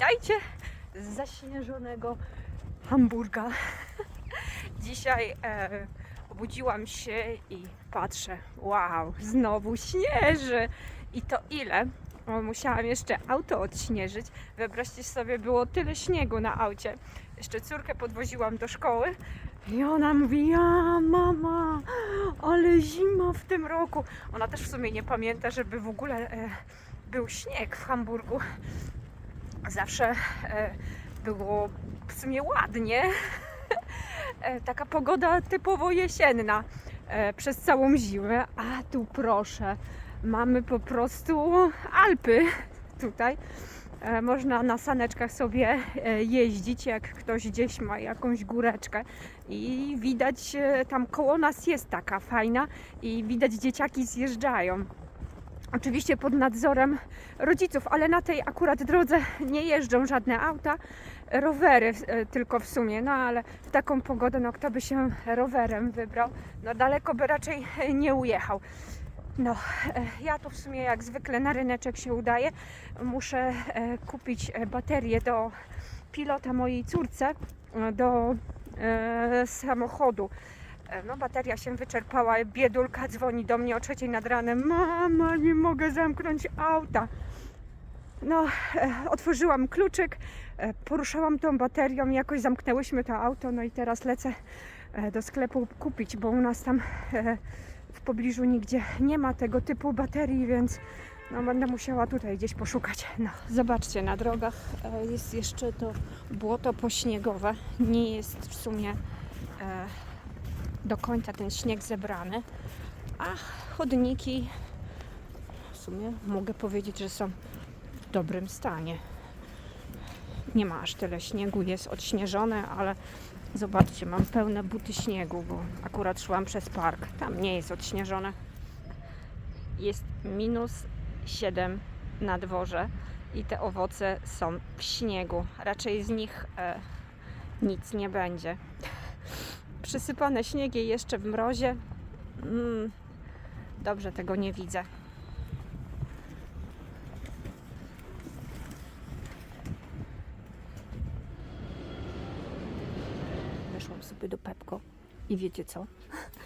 Witajcie z zaśnieżonego Hamburga. Dzisiaj e, obudziłam się i patrzę, wow, znowu śnieży. I to ile? Musiałam jeszcze auto odśnieżyć. Wyobraźcie sobie, było tyle śniegu na aucie. Jeszcze córkę podwoziłam do szkoły i ona mówi, ja mama, ale zima w tym roku. Ona też w sumie nie pamięta, żeby w ogóle e, był śnieg w Hamburgu. Zawsze e, było w sumie ładnie. E, taka pogoda typowo jesienna e, przez całą zimę. A tu proszę, mamy po prostu Alpy tutaj. Można na saneczkach sobie jeździć, jak ktoś gdzieś ma jakąś góreczkę i widać, tam koło nas jest taka fajna i widać dzieciaki zjeżdżają. Oczywiście pod nadzorem rodziców, ale na tej akurat drodze nie jeżdżą żadne auta, rowery e, tylko w sumie, no ale w taką pogodę, no kto by się rowerem wybrał, no daleko by raczej nie ujechał. No, e, ja to w sumie jak zwykle na ryneczek się udaje. Muszę e, kupić baterię do pilota mojej córce, do samochodu. E, No, bateria się wyczerpała, biedulka dzwoni do mnie o trzeciej nad ranem. Mama, nie mogę zamknąć auta. No, e, otworzyłam kluczyk, e, poruszałam tą baterią, jakoś zamknęłyśmy to auto, no i teraz lecę do sklepu kupić, bo u nas tam w pobliżu nigdzie nie ma tego typu baterii, więc no, będę musiała tutaj gdzieś poszukać. No, zobaczcie, na drogach jest jeszcze to błoto pośniegowe. Nie jest w sumie do końca ten śnieg zebrany, a chodniki w sumie mogę powiedzieć, że są w dobrym stanie. Nie ma aż tyle śniegu, jest odśnieżone, ale zobaczcie, mam pełne buty śniegu, bo akurat szłam przez park. Tam nie jest odśnieżone. Jest minus 7 na dworze i te owoce są w śniegu. Raczej z nich e, nic nie będzie. Przysypane śniegiem jeszcze w mrozie. Mm, dobrze tego nie widzę. Weszłam sobie do Pepko i wiecie co?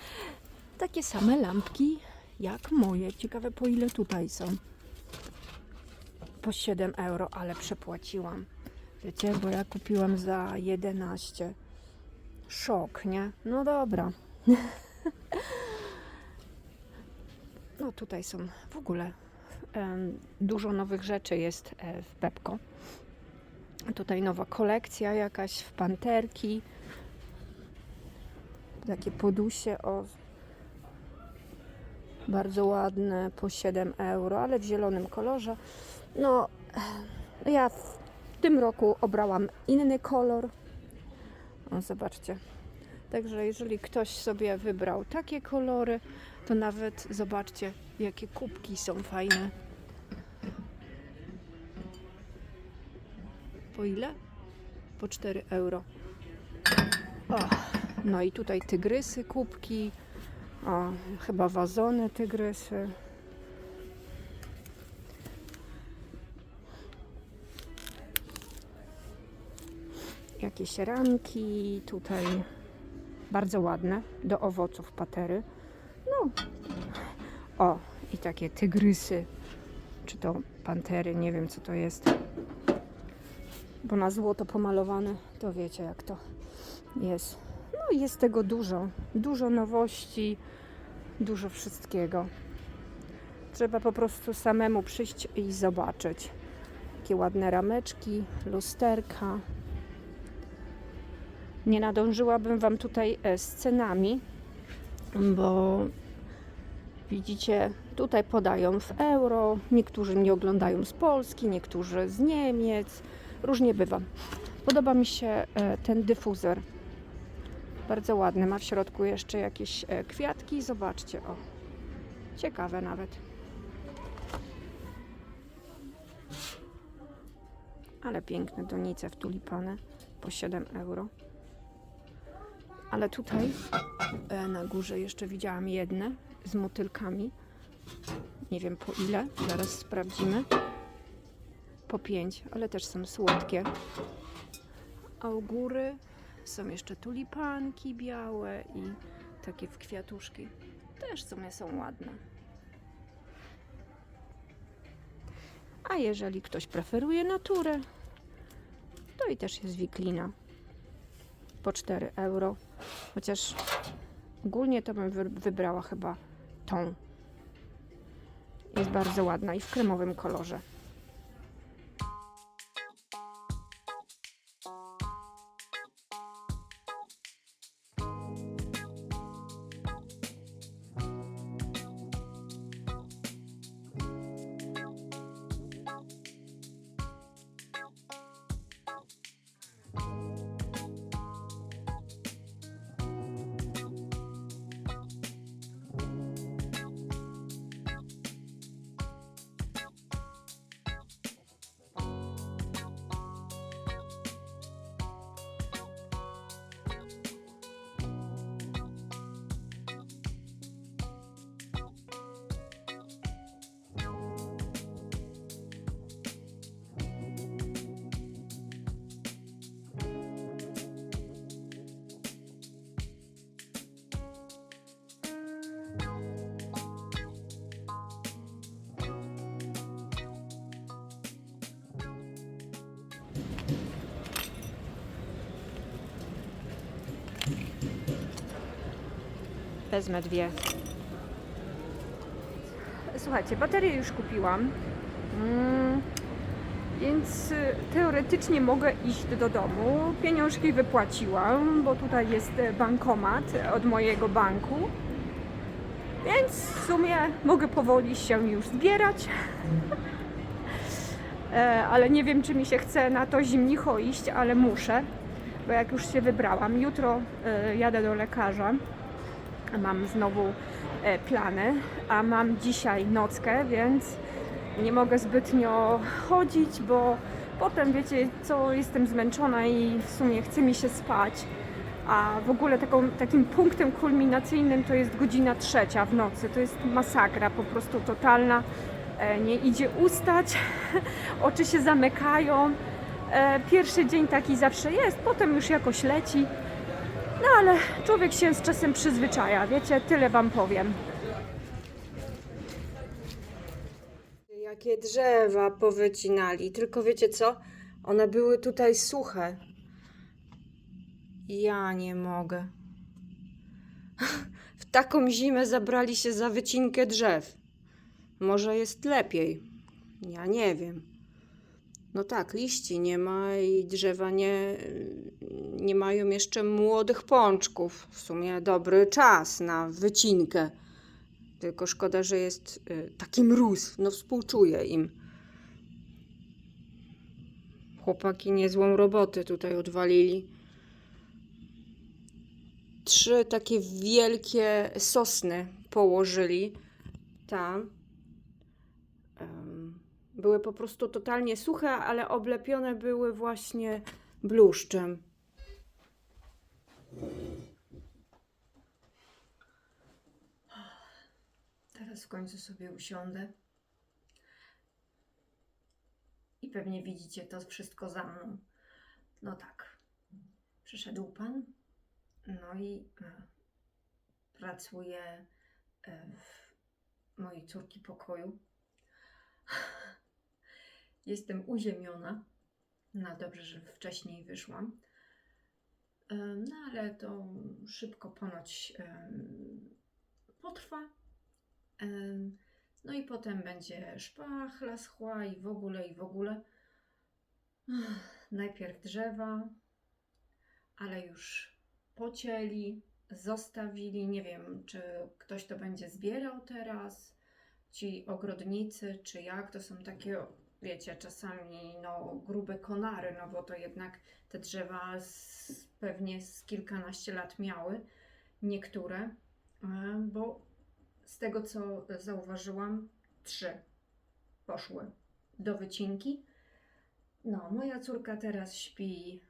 Takie same lampki jak moje. Ciekawe po ile tutaj są. Po 7 euro, ale przepłaciłam. Wiecie, bo ja kupiłam za 11. Szok, nie? No dobra. No tutaj są w ogóle dużo nowych rzeczy jest e, w Pepko. Tutaj nowa kolekcja jakaś w panterki. Takie podusie o bardzo ładne po 7 euro, ale w zielonym kolorze. No, ja w tym roku obrałam inny kolor. O, zobaczcie. Także jeżeli ktoś sobie wybrał takie kolory, to nawet zobaczcie, jakie kubki są fajne. Po ile? Po 4 euro. O, no i tutaj tygrysy, kubki. O, chyba wazony tygrysy. Jakieś ramki tutaj bardzo ładne do owoców patery. No. O, i takie tygrysy. Czy to pantery, nie wiem co to jest. Bo na złoto pomalowane, to wiecie jak to jest. No jest tego dużo. Dużo nowości, dużo wszystkiego. Trzeba po prostu samemu przyjść i zobaczyć. Takie ładne rameczki, lusterka. Nie nadążyłabym Wam tutaj e, z cenami, bo widzicie, tutaj podają w euro. Niektórzy mnie oglądają z Polski, niektórzy z Niemiec. Różnie bywa. Podoba mi się e, ten dyfuzer. Bardzo ładny. Ma w środku jeszcze jakieś e, kwiatki. Zobaczcie, o. Ciekawe nawet. Ale piękne donice w tulipany po 7 euro. Ale tutaj e, na górze jeszcze widziałam jedne z motylkami. Nie wiem po ile, zaraz sprawdzimy. Po 5, ale też są słodkie. A u góry są jeszcze tulipanki białe i takie w kwiatuszki. Też w sumie są ładne. A jeżeli ktoś preferuje naturę, to i też jest wiklina po 4 euro. Chociaż ogólnie to bym wy- wybrała chyba tą. Jest bardzo ładna i w kremowym kolorze. Wezmę dwie. Słuchajcie, baterię już kupiłam. Mm, więc y, teoretycznie mogę iść do domu. Pieniążki wypłaciłam, bo tutaj jest e, bankomat od mojego banku. Więc w sumie mogę powoli się już zbierać. E, ale nie wiem, czy mi się chce na to zimnicho iść, ale muszę, bo jak już się wybrałam, jutro e, jadę do lekarza. Mam znowu e, plany, a mam dzisiaj nockę, więc nie mogę zbytnio chodzić, bo potem wiecie co, jestem zmęczona i w sumie chce mi się spać. A w ogóle taką, takim punktem kulminacyjnym to jest godzina trzecia w nocy. To jest masakra, po prostu totalna. E, Nie idzie ustać, oczy się zamykają. E, Pierwszy dzień taki zawsze jest, potem już jakoś leci. No ale człowiek się z czasem przyzwyczaja, wiecie, tyle wam powiem. Jakie drzewa powycinali, tylko wiecie co? One były tutaj suche. Ja nie mogę. W taką zimę zabrali się za wycinkę drzew. Może jest lepiej. Ja nie wiem. No tak, liści nie ma i drzewa nie, nie mają jeszcze młodych pączków. W sumie dobry czas na wycinkę. Tylko szkoda, że jest y, taki mróz. No współczuję im. Chłopaki niezłą robotę tutaj odwalili. Trzy takie wielkie sosny położyli tam. Były po prostu totalnie suche, ale oblepione były właśnie bluszczem. Teraz w końcu sobie usiądę. I pewnie widzicie to wszystko za mną. No tak. Przyszedł pan. No i e, pracuje w mojej córki pokoju. Jestem uziemiona. No dobrze, że wcześniej wyszłam. E, No ale to szybko ponoć potrwa. No i potem będzie szpachla schła i w ogóle, i w ogóle. Najpierw drzewa, ale już pocięli, zostawili. Nie wiem, czy ktoś to będzie zbierał teraz, ci ogrodnicy, czy jak. To są takie, wiecie, czasami no, grube konary, no bo to jednak te drzewa z, pewnie z kilkanaście lat miały, niektóre, e, bo z tego co zauważyłam, trzy poszły do wycinki. No, moja córka teraz śpi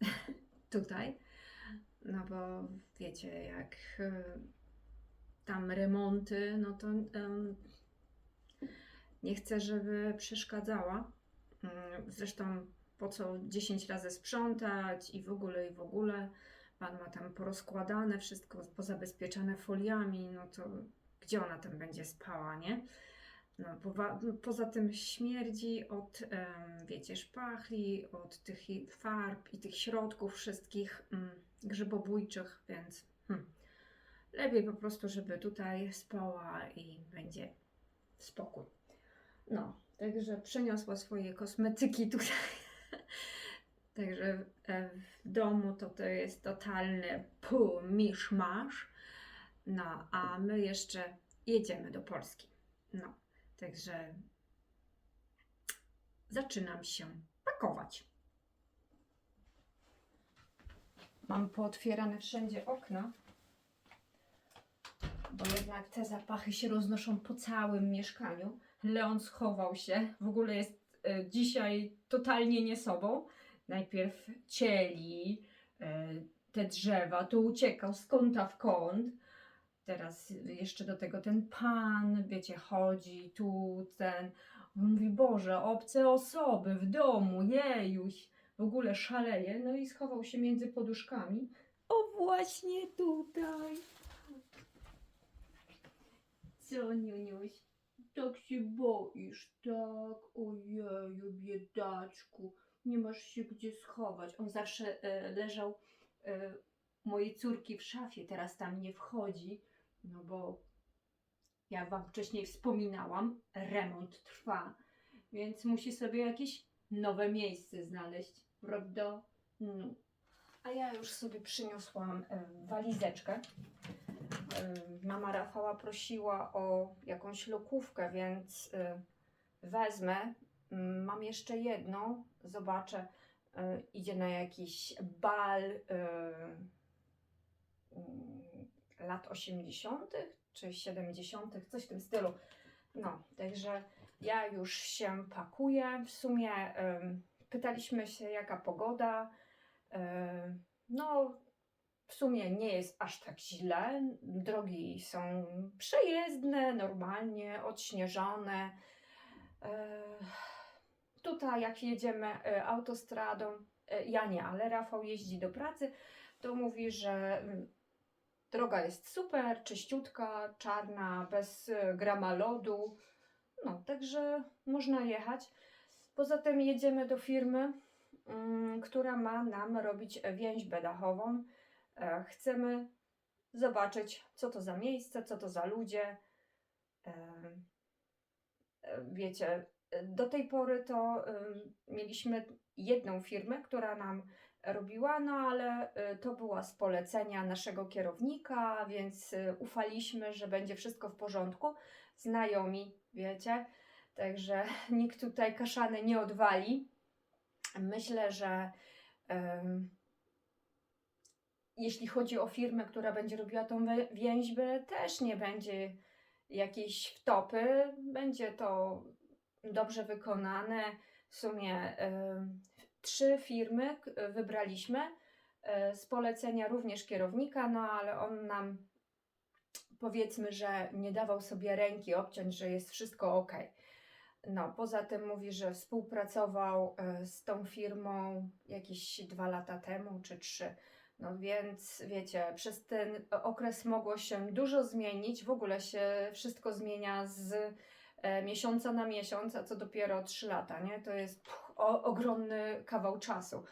tutaj, no bo wiecie, jak y, tam remonty, no to nie chcę, żeby przeszkadzała. Mm, Zresztą po co 10 razy sprzątać i w ogóle, i w ogóle. Pan ma tam porozkładane, wszystko pozabezpieczane foliami, no to gdzie ona tam będzie spała, nie? No, powa- poza tym śmierdzi od, wiecie, szpachli, od tych farb i tych środków wszystkich mm, grzybobójczych, więc hm, lepiej po prostu, żeby tutaj spała i będzie spokój. No, także przeniosła swoje kosmetyki tutaj. Także e, w domu to to jest totalny pół miszmasz. No, a my jeszcze jedziemy do Polski. No, także zaczynam się pakować. Mam pootwierane wszędzie okna, bo jednak te zapachy się roznoszą po całym mieszkaniu. Leon schował się, w ogóle jest e, dzisiaj totalnie nie sobą. Najpierw cieli e, te drzewa, to uciekał z kąta w kąt. Teraz jeszcze do tego ten pan, wiecie, chodzi tu, ten. Mówi, Boże, obce osoby w domu, jejuś. W ogóle szaleje. No i schował się między poduszkami. O, właśnie tutaj. Co, Niuniuś? Tak się boisz, tak? Ojeju, biedaczku. Nie masz się gdzie schować. On zawsze e, leżał e, mojej córki w szafie, teraz tam nie wchodzi, no bo jak Wam wcześniej wspominałam, remont trwa, więc musi sobie jakieś nowe miejsce znaleźć, prawda? No. A ja już sobie przyniosłam e, walizeczkę. E, mama Rafała prosiła o jakąś lokówkę, więc e, wezmę. Mm, Mam jeszcze jedną, zobaczę. e, Idzie na jakiś bal mm, lat 80. czy 70., coś w tym stylu. No, także ja już się pakuję. W sumie pytaliśmy się, jaka pogoda. No, w sumie nie jest aż tak źle. Drogi są przejezdne, normalnie, odśnieżone. E, Tutaj, jak jedziemy e, autostradą, e, ja nie, ale Rafał jeździ do pracy, to mówi, że mm, droga jest super, czyściutka, czarna, bez grama lodu. No, także można jechać. Poza tym jedziemy do firmy, mm, która ma nam robić więźbę dachową. E, Chcemy zobaczyć, co to za miejsce, co to za ludzie. E, e, Wiecie, do tej pory to mieliśmy jedną firmę, która nam robiła, no ale y, to była z polecenia naszego kierownika, więc y, ufaliśmy, że będzie wszystko w porządku. Znajomi, wiecie, także nikt tutaj kaszany nie odwali. Myślę, że jeśli chodzi o firmę, która będzie robiła tą więźbę, też nie będzie jakiejś wtopy. Będzie to dobrze wykonane. W sumie y, trzy firmy wybraliśmy y, z polecenia również kierownika, no ale on nam powiedzmy, że nie dawał sobie ręki obciąć, że jest wszystko ok. No, poza tym mówi, że współpracował y, z tą firmą jakieś dwa lata temu czy trzy. No więc wiecie, przez ten okres mogło się dużo zmienić. W ogóle się wszystko zmienia z e, miesiąca na miesiąc, a co dopiero 3 lata, nie? To jest pff, o, ogromny kawał czasu.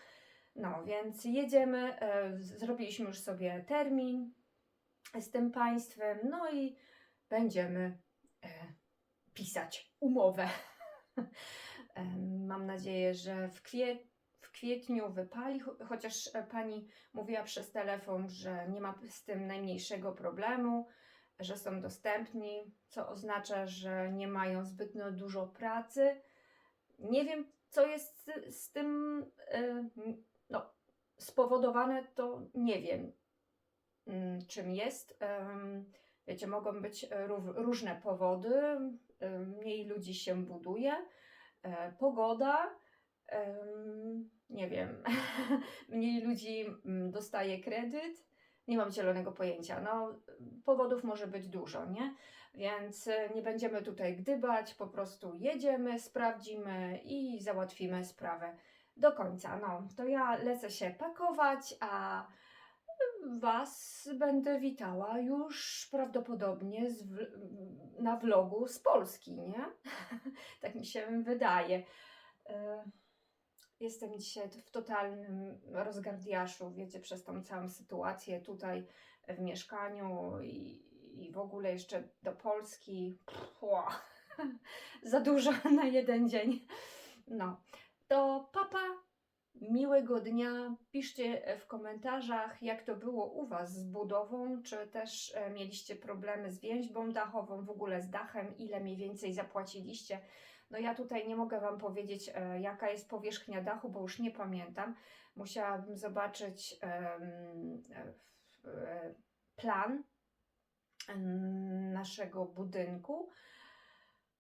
No, więc jedziemy, e, zrobiliśmy już sobie termin z tym państwem, no i będziemy e, pisać umowę. Em, Mam nadzieję, że w, kwie, w kwietniu wypali, cho- chociaż e, pani mówiła przez telefon, że nie ma z tym najmniejszego problemu, że są dostępni, co oznacza, że nie mają zbytnio dużo pracy. Nie wiem, co jest z, tym e, no, spowodowane, to nie wiem, mm, czym jest. Wiecie, mogą być różne powody. Mniej ludzi się buduje. E, Pogoda. Nie wiem. Mniej ludzi mm, dostaje kredyt. Nie mam zielonego pojęcia. No, powodów może być dużo, nie? Więc e, nie będziemy tutaj gdybać, po prostu jedziemy, sprawdzimy i załatwimy sprawę do końca. No, to ja lecę się pakować, a Was będę witała już prawdopodobnie w, na vlogu z Polski, nie? tak mi się wydaje. Jestem dzisiaj w totalnym rozgardiaszu, wiecie, przez tą całą sytuację tutaj w mieszkaniu i, i w ogóle jeszcze do Polski. Za dużo na jeden dzień. No, to papa, miłego dnia. Piszcie w komentarzach, jak to było u Was z budową, czy też e, mieliście problemy z więźbą dachową, w ogóle z dachem, ile mniej więcej zapłaciliście. No ja tutaj nie mogę Wam powiedzieć, e, jaka jest powierzchnia dachu, bo już nie pamiętam. Musiałabym zobaczyć e, e, plan naszego budynku.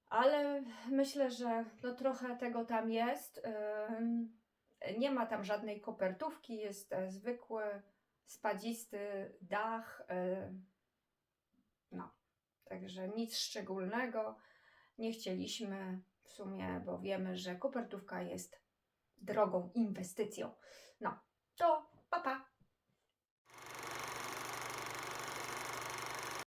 Ale myślę, że no trochę tego tam jest. Em, Nie ma tam żadnej kopertówki, jest e, zwykły, spadzisty dach. e, No, także nic szczególnego. Nie chcieliśmy w sumie, bo wiemy, że kopertówka jest drogą inwestycją. No, to papa. Pa.